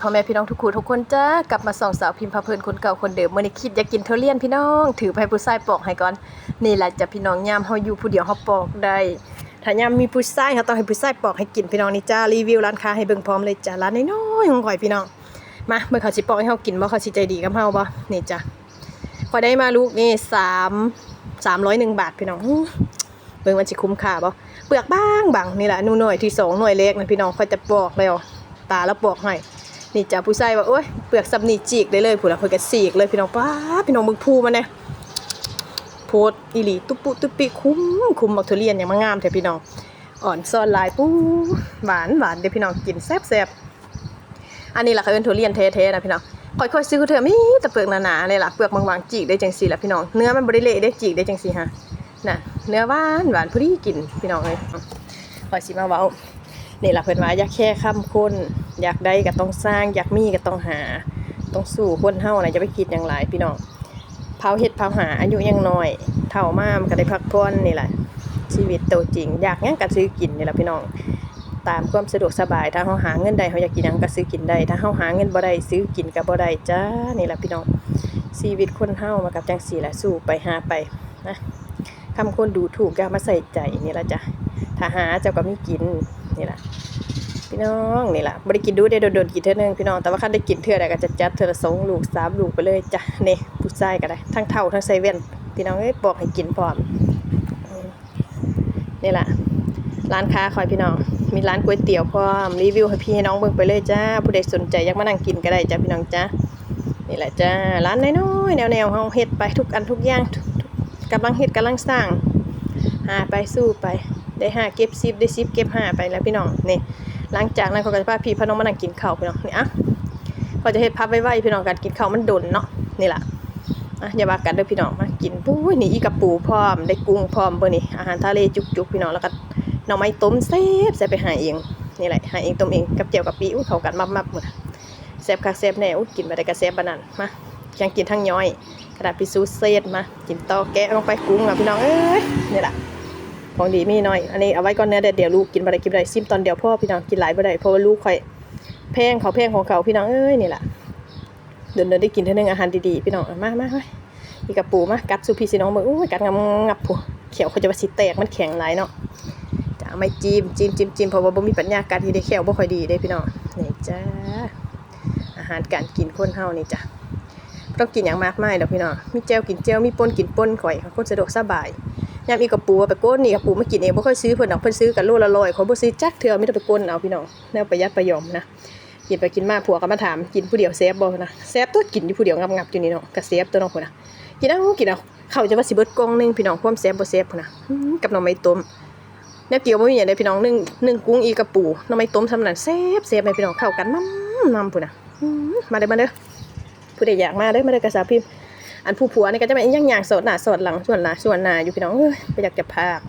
พ่อแม่พี่น้องทุกคนทุกคนจ้ากลับมาส่องสาวพิมพ์พาเพลินคนเก่าคนเดิมมื่อนี้คิดอยากกินเทอเลียนพี่น้อง ถือไปผู้ชายปอกให้ก่อนนี่แหละจะพี่น้องยามเฮาอยู่ผู้เดียวเฮาปอกได้ถ้ายามมีผู้ชายเฮาต้องให้ผู้ชายปอกให้กินพี่น้องนี่จ้ารีวิวร้านค้าให้เบิ่งพร้อมเลยจ้าร้านน้อยๆของข่อยพี่น้องมาเบิ่งเขาสิปอกให้เฮากินบ่เขาสิใจดีกับเฮาบ่นี่จ้าข่อยได้มาลูกนี่3 301บาทพี่น้องเบิ่งมันสิคุ้มค่าบ่เปลือกบางบางนี่แหละหนูหน่วยที่สองหน่วยเล็กนะพี่น้องข่อยจะปอกแล้วตาแล้วปอกให้ นี่จ้าผู้ชายว่าโอ้ยเปลือกซับนี่จีกได้เลยผู้ละคนก็สีกเลยพี่น้องป้าพี่น้องมึงพูมันเนี่ยโพดอีหลีตุ๊บปุ๊ตุ๊บปิคุ้มคุ้มบักทุเรียนอย่างมางามแท้พี่น้องอ่อนซ่อนลายปูหวานหวานเดี๋ยวพี่น้องกินแซ่บแซ่บอันนี้ล่ะเขาเป็นทุเรียนแท้ๆนะพี่น้องค่อยๆซื้อเถอะมีแต่เปลือกหนาๆเลยล่ะเปลือกบางๆจีกได้จังซี่ล่ะพี่น้องเนื้อมันบ่ได้เละได้จีกได้จังซี่ฮะน่ะเนื้อหวานหวานพอดีกินพี่น้องเอ้ยค่อยสิมาเว้านี่แหละเพิ่นว่าอยากแค่คำคน อยากได้ก็ต้องสร้าง อยากมีก็ต้องหา ต้องสู้คนเฮาน่ะจะไปคิดอย่างไรพี่น้องเผาเฮ็ดเผาหาอายุยังน้อยเฒ่ามามันก็ได้พักผ่อนนี่แหละ ชีวิตโตวจริง อยากหยังก็ซื้อกินนี่แหละพี่น้อง ตามความสะดวกสบาย ถ้าเฮาหาเงินได้เฮาอยากกินยังก็ซื้อกินได้ ถ้าเฮาหาเงินบ่ได้ซื้อกินก็บ่ได้จ้านี่แหละพี่น้องชีวิตคนเฮามากับจังซี่แหละสู้ไปหาไปนะคำคนดูถูกก็เอามาใส่ใจนี่ละจ้ะถ้าหาเจ้าก็มีกินนี่แหละ พี่น้องนี่แหละบริกินดูได้โดนๆกินเท่านึงพี่น้องแต่ว่าคันได้กินเท่าใดก็จะจัดเท่าละสองลูกสามลูกไปเลยจ้ะนี่ผู้ชายก็ได้ทั้งเท่าทั้งไซเว่นพี่น้องเอ้ยบอกให้กินพร้อมนี่แหละร้านค้าคอยพี่น้อง มีร้านก๋วยเตี๋ยวพร้อมรีวิวให้พี่ให้น้องเบิ่งไปเลยจ้าผู้ใดสนใจอยากมานั่งกินก็ได้จ้าพี่น้องจ้านี่แหละจ้าร้านน้อยๆแนวๆเฮาเฮ็ดไปทุกอันทุกอย่างกกำลังเฮ็ดกำลังสร้างหาไปสู้ไปได้หาเก็บซิบได้ซิบเก็บหาไปแล้วพี่น้องนี่ หลังจากนั้นเขาก็จะพาพี่พน้องมานั่งกินข้าวพี่น้องนี่อะพอจะเฮ็ดพับไว้ๆพี่น้องกันกินข้าวมันดนเนาะนี่ล่ะอะอย่าว่ากันเด้อพี่น้องมากินปุ้ยนี่อีกระปูพร้อมได้กุ้งพร้อมเบิ่นี่อาหารทะเลจุกๆพี่น้องแล้วก็หน่อไม้ต้มแซ่บแซ่บไปหาเองนี่แหละหาเองต้มเองกับเจียวกับปีอุ้ยเขากันมับๆหมดแซ่บคักแซ่บแน่อุ้ยกินมาได้ก็แซ่บปานนั้นมายังกินทั้งย้อย กระดาษพิซูเซตมากินต่อแกะลงไปกุ้งแล้วพี่น้องเอ้ยนี่แหละ ของดีมีน้อย อันนี้เอาไว้ก่อนเนื้อเดี๋ยวลูกกินบ่ได้กินบ่ได้ซิมตอนเดียวพ่อพี่น้องกินหลายบ่ได้เพราะว่าลูกข่อยแพงเขาแพงของเขาพี่น้องเอ้ยนี่แหละเดินเดินได้กินเท่านึงอาหารดีๆพี่น้องเอามามามาอีกระปูมากัดสุพีสิน้องเบิ่งอุ้ยกัดงับงับผู้เขียวเขาจะว่าสิแตกมันแข็งหลายเนาะจะเอาไม่จิ้มจิ้มจิ้มจิ้มเพราะว่าบ่มีปัญญากัดที่ได้แขวบ่ค่อยดีเด้พี่น้องนี่จ้าอาหารการกินคนเฮานี่จ้ะต้องกินอย่างมากมายดอกพี่น้องมีแจ่วกินแจ่วมีป่นกินป่นข่อยคนสะดวกสบาย ยามอีกระปูไปก้นนี่กระปูมากินเองบ่ค่อยซื้อเพิ่นดอกเพิ่นซื้อกันโลละร้อยเขาบ่ซื้อจักเทื่อมีแต่ไปก้นเอาพี่น้องแนวประหยัดประหยอมนะกินไปกินมาผัวก็มาถามกินผู้เดียวแซ่บบ่นะแซ่บตัวกินอยู่ผู้เดียวงับๆอยู่นี่เนาะก็แซ่บตัวน้องพุ่นนะกินเอากินเอาเขาจะว่าสิเบิดกล่องหนึงพี่น้องความแซ่บบ่แซ่บพุ่นนะกับหน่อไม้ต้มแนวเกี่ยวบ่มีหยังเลยพี่น้องนึ่งนึ่งกุ้งอีกระปูหน่อไม้ต้มซำนั้นแซ่บแซ่บแม่พี่น้องเข้ากันมั่มๆพุ่นนะมาเด้อมาเด้อผู้ใดอยากมาเด้อมาเด้อกระสาวพิมพ์ อันผู้ผัวนี่ก็จะเป็นย่างอย่างสดหน้าสดหลังส่วนหนาส่วนหนาอยู่พี่น้องเอ้ยไปอยากจะพาก